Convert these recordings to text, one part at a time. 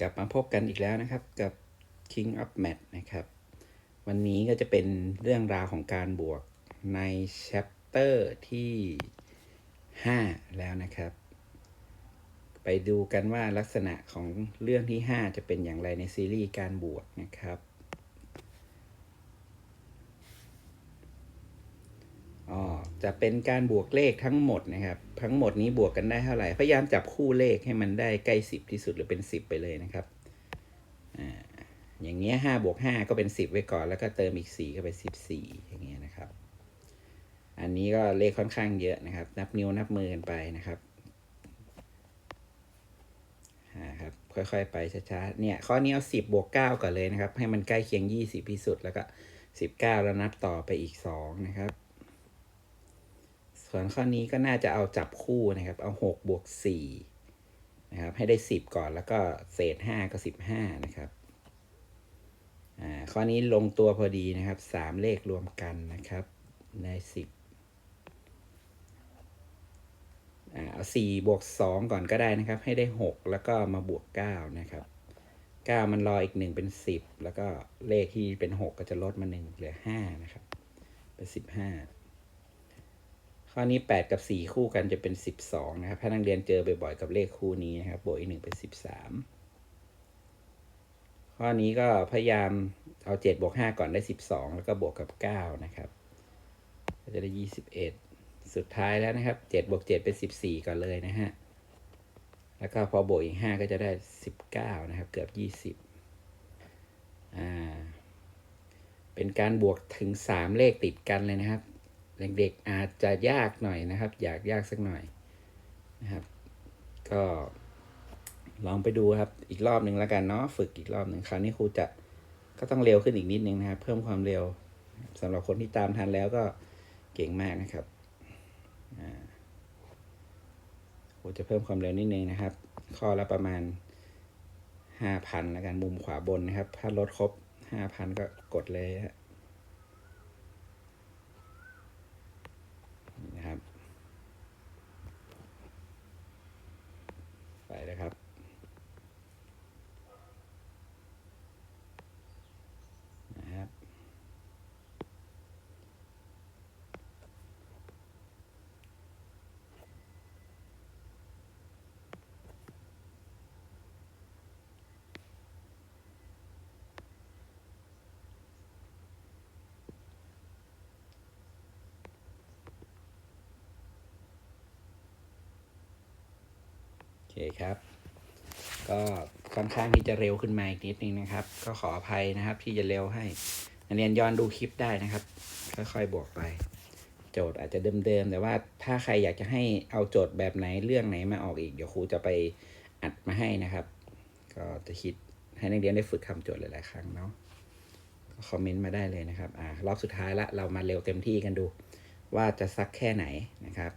กลับมาพบกันอีกแล้วนะครับกับ King of Math นะครับ วันนี้ก็จะเป็นเรื่องราวของการบวกใน chapter ที่ 5 แล้วนะครับ ไปดูกันว่าลักษณะของเรื่องที่ 5 จะเป็นอย่างไรในซีรีส์การบวกนะครับ อ๋อ จะเป็นการบวกเลขทั้งหมดนะครับ ทั้งหมดนี้บวกกันได้เท่าไหร่ พยายามจับคู่เลขให้มันได้ใกล้สิบที่สุดหรือเป็นสิบไปเลยนะครับอ่าอย่างเงี้ยห้าบวกห้าก็เป็นสิบไว้ก่อนแล้วก็เติมอีกสี่ก็เป็นสิบสี่อย่างเงี้ยนะครับ อันนี้ก็เลขค่อนข้างเยอะนะครับ นับนิ้วนับมือกันไปนะครับครับ ค่อยๆไปช้าๆเนี่ยข้อนี้เอาสิบบวกเก้าก่อนเลยนะครับ ให้มันใกล้เคียงยี่สิบที่สุดแล้วก็สิบเก้าแล้วนับต่อไปอีกสองนะครับ ส่วนข้อนี้ก็น่าจะเอาจับคู่นะครับ เอาหกบวกสี่นะครับ ให้ได้สิบก่อนแล้วก็เศษห้าก็สิบห้านะครับ อ่า ข้อนี้ลงตัวพอดีนะครับสามเลขรวมกันนะครับในสิบอ่า เอาสี่บวกสองก่อนก็ได้นะครับ ให้ได้หกแล้วก็มาบวกเก้านะครับเก้ามันรออีกหนึ่งเป็นสิบแล้วก็เลขที่เป็นหกก็จะลดมาหนึ่งเหลือห้านะครับ เป็นสิบห้า ข้อนี้ 8 กับ 4 คู่กันจะเป็น 12 นะครับ ถ้านักเรียนเจอบ่อยๆกับเลขคู่นี้นะครับ บวกอีกหนึ่งเป็น 13 ข้อนี้ก็พยายามเอา 7 บวก 5 ก่อนได้ 12 แล้วก็บวกกับ 9 นะครับ ก็จะได้ 21 สุดท้ายแล้วนะครับ 7 บวก 7 เป็น 14 ก่อนเลยนะฮะ แล้วก็พอบวกอีก 5 ก็จะได้ 19 นะครับ เกือบ 20 อ่า เป็นการบวกถึง 3 เลขติดกันเลยนะครับ เด็กๆอาจจะยากหน่อยนะครับ อยากยากสักหน่อยนะครับ ก็ลองไปดูครับ อีกรอบหนึ่งแล้วกันเนาะฝึกอีกรอบหนึ่งคราวนี้ครูจะก็ต้องเร็วขึ้นอีกนิดนึงนะครับ เพิ่มความเร็วสำหรับคนที่ตามทันแล้วก็เก่งมากนะครับครูจะเพิ่มความเร็วนิดนึงนะครับ ข้อละประมาณห้าพันแล้วกันมุมขวาบนนะครับ ถ้าลดครบห้าพันก็กดเลยฮะ นะครับ ไปเลยครับ นะครับ คครับ ก็ค่อนข้างที่จะเร็วขึ้นมาอีกนิดนึงนะครับ ก็ขออภัยนะครับ ที่จะเร็วให้นักเรียนย้อนดูคลิปได้นะครับ ค่อยๆบวกไป โจทย์อาจจะเดิมๆแต่ว่าถ้าใครอยากจะให้เอาโจทย์แบบไหนเรื่องไหนมาออกอีกเดี๋ยวครูจะไปอัดมาให้นะครับ ก็จะคิดให้นักเรียนได้ฝึกทำโจทย์หลายๆครั้งเนาะคอมเมนต์มาได้เลยนะครับอ่ารอบสุดท้ายละเรามาเร็วเต็มที่กันดู ว่าจะซักแค่ไหนนะครับ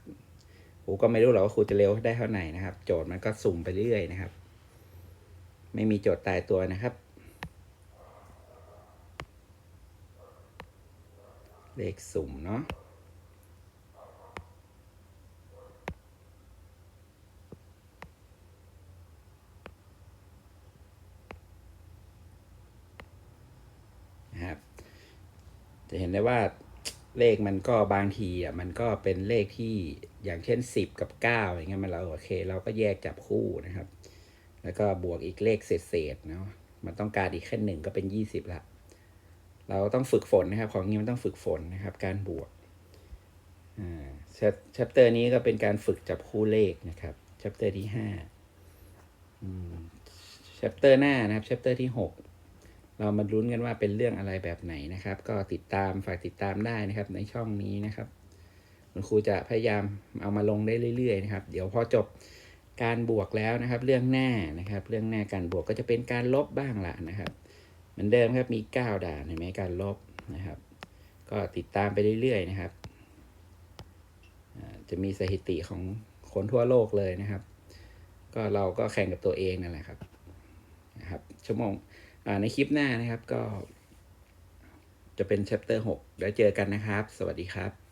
ครูก็ไม่รู้หรอกว่าครูจะเร็วได้เท่าไหร่นะครับ โจทย์มันก็สุ่มไปเรื่อยนะครับ ไม่มีโจทย์ตายตัวนะครับ เลขสุ่มเนาะนะครับจะเห็นได้ว่า เลขมันก็บางทีอะมันก็เป็นเลขที่อย่างเช่นสิบกับเก้าอย่างเงี้ยมันเราโอเค เราก็แยกจับคู่นะครับ แล้วก็บวกอีกเลขเศษๆเนาะมันต้องการอีกแค่หนึ่งก็เป็นยี่สิบละเราต้องฝึกฝนนะครับ ของนี้มันต้องฝึกฝนนะครับ การบวกอ่าชัปเตอร์นี้ก็เป็นการฝึกจับคู่เลขนะครับชัปเตอร์ที่ห้าชัปเตอร์หน้านะครับชัปเตอร์ที่หก เรามาลุ้นกันว่าเป็นเรื่องอะไรแบบไหนนะครับ ก็ติดตามฝากติดตามได้นะครับ ในช่องนี้นะครับคุณครูจะพยายามเอามาลงได้เรื่อยๆนะครับ เดี๋ยวพอจบการบวกแล้วนะครับ เรื่องหน้านะครับ เรื่องหน้าการบวกก็จะเป็นการลบบ้างละนะครับ เหมือนเดิมครับมี 9 ด่านเห็นไหมการลบนะครับ ก็ติดตามไปเรื่อยๆนะครับจะมีสถิติของคนทั่วโลกเลยนะครับ ก็เราก็แข่งกับตัวเองนั่นแหละครับนะครับชั่วโมง ในคลิปหน้านะครับก็ จะเป็นแชปเตอร์6แล้วเจอกันนะครับ สวัสดีครับ